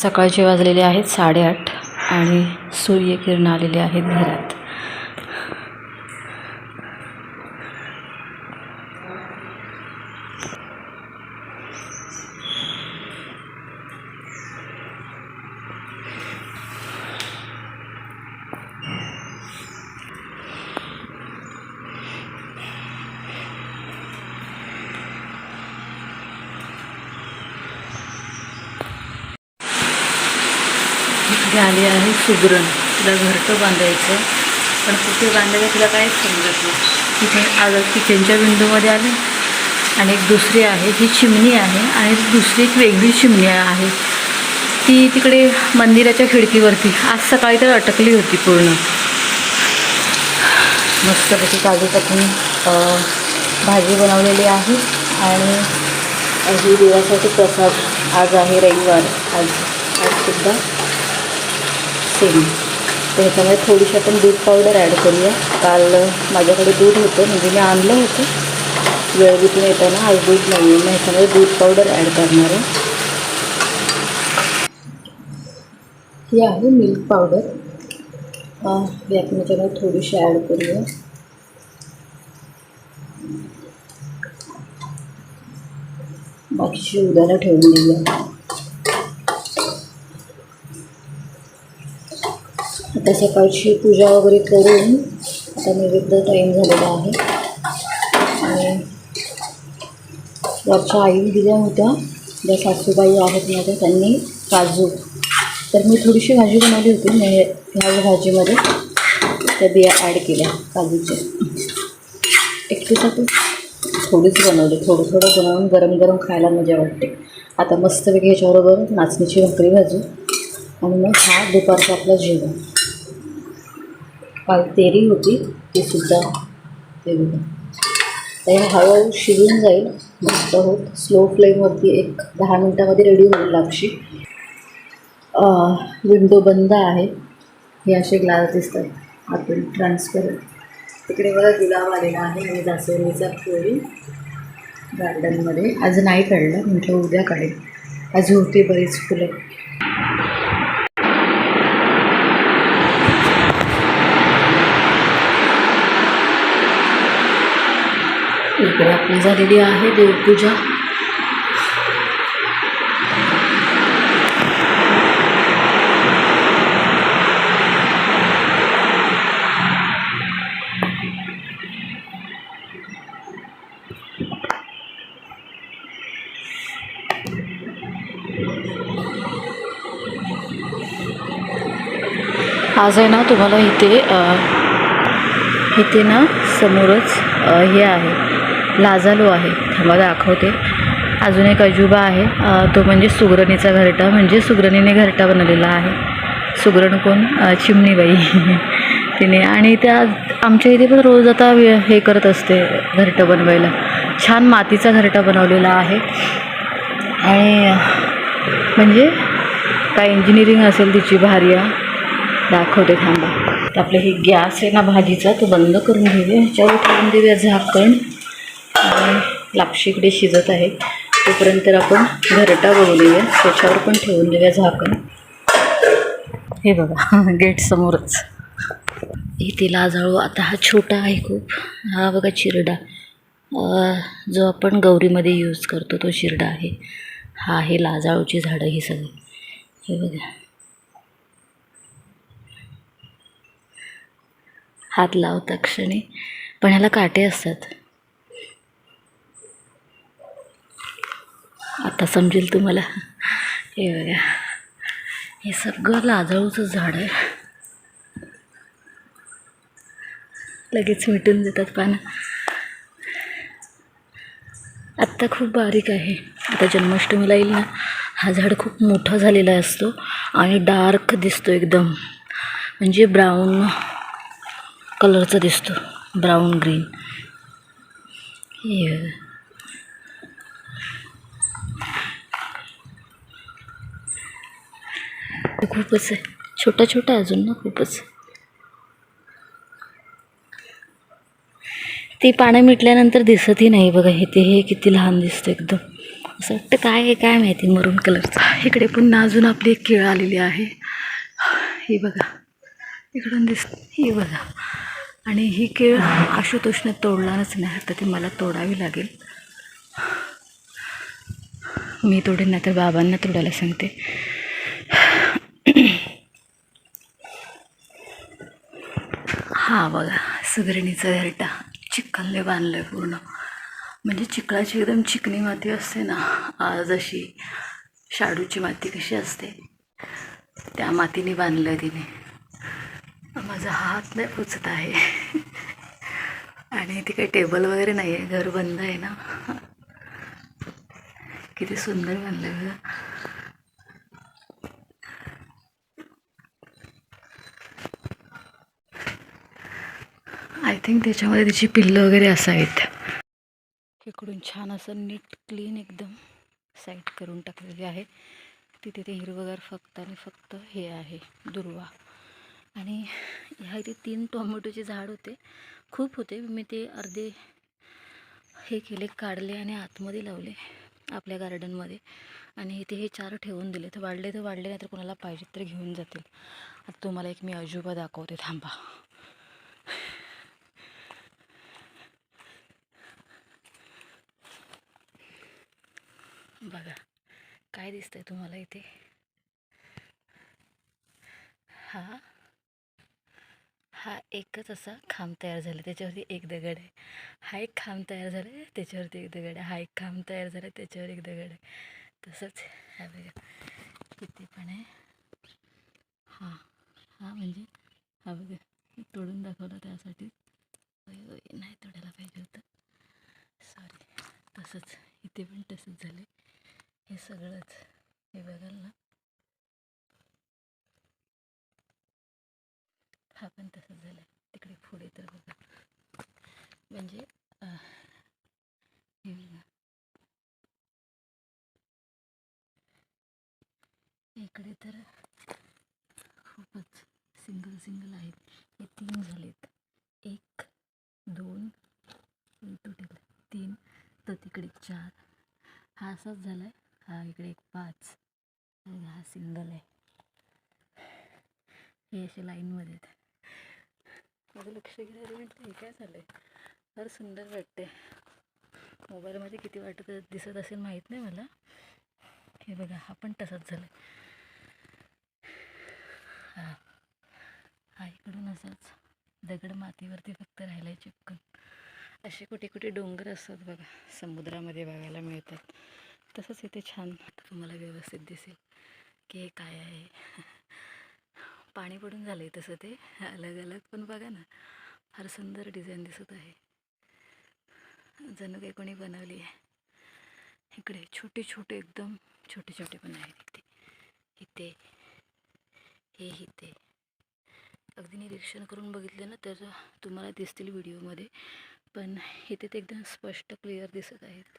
सकाळचे वाजलेले आहेत साडेआठ आणि सूर्यकिरण आलेले आहेत घरात. झाली आली आहे सुगरण. तिला घरटं बांधायचं पण कुठे बांधायचं तिला काहीच समजत नाही. तिथे आज किचनच्या विंडोमध्ये आले. आणि एक दुसरी आहे ही चिमणी आहे. आणि दुसरी एक वेगळी चिमणी आहे. ती तिकडे मंदिराच्या खिडकीवरती आज सकाळी तर अटकली होती पूर्ण. मस्तपैकी काजू टाकून भाजी बनवलेली आहे. आणि ही देवासाठी प्रसाद आज आहे रविवार. आज आजसुद्धा सेम तर ह्याच्यामध्ये थोडीशी आपण दूध पावडर ॲड करूया. काल माझ्याकडे दूध होतं म्हणजे मी आणलं होतं. वेळगुतून येताना आज दूध नाही आहे मग ह्याच्यामध्ये दूध पावडर ॲड करणार आहे. ही आहे मिल्क पावडर यात मी आपण थोडीशी ॲड करूया. बाकीची उद्याला ठेवून देऊया. आता सकाळची पूजा वगैरे करून आता नैवेद्य टाईम झालेला आहे. आणि वरच्या आईने दिल्या होत्या. ज्या सासूबाई आहेत माझ्या त्यांनी काजू. तर मी थोडीशी भाजी बनवली होती मी ह्या भाजीमध्ये त्या बिया ॲड केल्या काजूच्या. एकटीसाठी थोडीच बनवली थोडं थोडं बनवून गरम गरम खायला मजा वाटते. आता मस्तपैकी ह्याच्याबरोबर नाचणीची भाकरी भाजू. आणि मग हा दुपारचा आपला जेवण. काल तेरी होती ती सुद्धा ते बघा तर हळूहळू शिजून जाईल. मस्त होत. स्लो फ्लेमवरती एक दहा मिनटामध्ये रेडी होईल लापशी विंडो बंद आहे. हे असे ग्लास दिसतात. आतून ट्रान्सपरंट तिकडे मला गुलाब आलेला आहे आणि जास्वंदीचा फुल गार्डनमध्ये आज नाही काढलं. म्हटलं उद्या काढेल. आज होती बरीच फुलं. इकडे आपली झालेली आहे देवपूजा. आज आहे ना तुम्हाला इथे इथे ना समोरच हे आहे. लाजालो आहे. थांबा दाखवते. अजून एक अजुबा आहे. तो म्हणजे सुगरणीचा घरटा. म्हणजे सुगरणीने घरटा बनवलेला आहे. सुगरण कोण? चिमणीबाई. तिने. आणि त्या आमच्या इथे पण रोज आता हे करत असते घरटं बनवायला. छान मातीचा घरटा बनवलेला आहे. आणि म्हणजे काय इंजिनिअरिंग असेल तिची भार्या दाखवते थांबा. आपलं हे गॅस आहे ना भाजीचा. तो बंद करून घेऊया ह्याच्यावर ठेवून देऊया झाकण. लापशी इकडे शिजत आहे. तोपर्यंत तर आपण घरटा बघूया. त्याच्यावर पण ठेवून देऊया झाकण. हे बघा गेट समोरच. इथे लाजाळू आता हा छोटा आहे खूप. हा बघा चिरडा जो आपण गौरीमध्ये यूज करतो तो शिरडा आहे. हा आहे लाजाळूची झाडं ही सगळी. हे बघा. हात लावता क्षणी. पण ह्याला काटे असतात. आता समजेल तुम्हाला. हे बघा. हे सगळं लाजळूचं झाड आहे. लगेच मिटून देतात पानं. आत्ता खूप बारीक आहे. आता जन्माष्टमीला येईल ना हा झाड खूप मोठा झालेला असतो आणि डार्क दिसतो एकदम. म्हणजे ब्राऊन कलरचा दिसतो. Brown green. हे खूपच आहे. छोटा छोटा आहे अजून ना खूपच. ती पानं मिटल्यानंतर दिसतही नाही बघा. हे ते हे किती लहान दिसतं एकदम. असं वाटतं काय आहे काय माहिती मरून कलरचं इकडे पुन्हा अजून आपली एक केळ आलेली आहे. ही बघा. इकडून दिस ही बघा. आणि ही केळ आशुतोषने तोडणारच नाही. तर ती मला तोडावी लागेल. मी तोडेन नाही तर बाबांना तोडायला सांगते. हा बघा सुगरणीचा घरटा चिखलने बांधलं पूर्ण. म्हणजे चिखलाची एकदम चिकणी माती असते ना आज अशी शाडूची माती कशी असते त्या मातीने बांधलं तिने. माझा हात नाही पुचत आहे. आणि ती काही टेबल वगैरे नाही आहे घर बंद आहे ना. किती सुंदर बांधलं आहे बघा. आय थिंक त्याच्यामध्ये तिची पिल्लं वगैरे असावीत. इकडून छान असं नीट क्लीन एकदम साईड करून टाकलेली आहे. तिथे ते हिरवगार फक्त आणि फक्त हे आहे दुर्वा. आणि ह्या इथे तीन टोमॅटोचे झाड होते. खूप होते. मी ते अर्धे हे केले काढले आणि आतमध्ये लावले आपल्या गार्डनमध्ये आणि इथे हे चार ठेवून दिले. तर वाढले तर वाढले नाही तर कोणाला पाहिजे तर घेऊन जातील. आता तुम्हाला एक मी अजूबा दाखवते. थांबा. बघा काय दिसतंय तुम्हाला इथे? हा? हा एकच असा खांब तयार झाला त्याच्यावरती एक दगड आहे. हा एक खांब तयार झाला आहे त्याच्यावरती एक दगड आहे. हा एक खांब तयार झाला आहे त्याच्यावर एक दगड आहे. तसंच हा बघा किती पण आहे. हा हा म्हणजे हा बघा मी तोडून दाखवला त्यासाठी. नाही तोडायला पाहिजे होतं. सॉरी तसंच इथे पण तसंच झालं हे सगळंच. हे बघाल ना. हा पण तसंच झालं तिकडे पुढे तर बघा. म्हणजे हे बघा. इकडे तर खूपच सिंगल सिंगल आहेत. हे तीन झालेत. एक दोन तुटेल तीन. तर तिकडे चार. हा असाच झाला आहे हा इकडे एक पाच. आणि हा सिंगल आहे. हे असे लाईनमध्ये आहेत. माझं लक्ष गेलं म्हटलं हे काय झालं आहे फार सुंदर वाटते मोबाईलमध्ये किती वाटत दिसत असेल माहीत नाही मला. हे बघा हा पण तसाच झाला हा. हा इकडून असाच. दगड मातीवरती फक्त राहिलाय चिपकून असे कुठे कुठे डोंगर असतात बघा. समुद्रामध्ये बघायला मिळतात. तसंच इथे छान. तुम्हाला व्यवस्थित दिसेल की हे काय आहे. पाणी पडून झालं आहे तसं ते. अलग अलग. पण बघा ना फार सुंदर डिझाईन दिसत आहे. जणू काही कोणी बनवली आहे. इकडे छोटे छोटे एकदम छोटे छोटे पण आहेत इथे. इथे. हे इथे. अगदी निरीक्षण करून बघितलं ना तर तुम्हाला दिसतील व्हिडिओमध्ये. पण इथे ते एकदम स्पष्ट क्लिअर दिसत आहेत.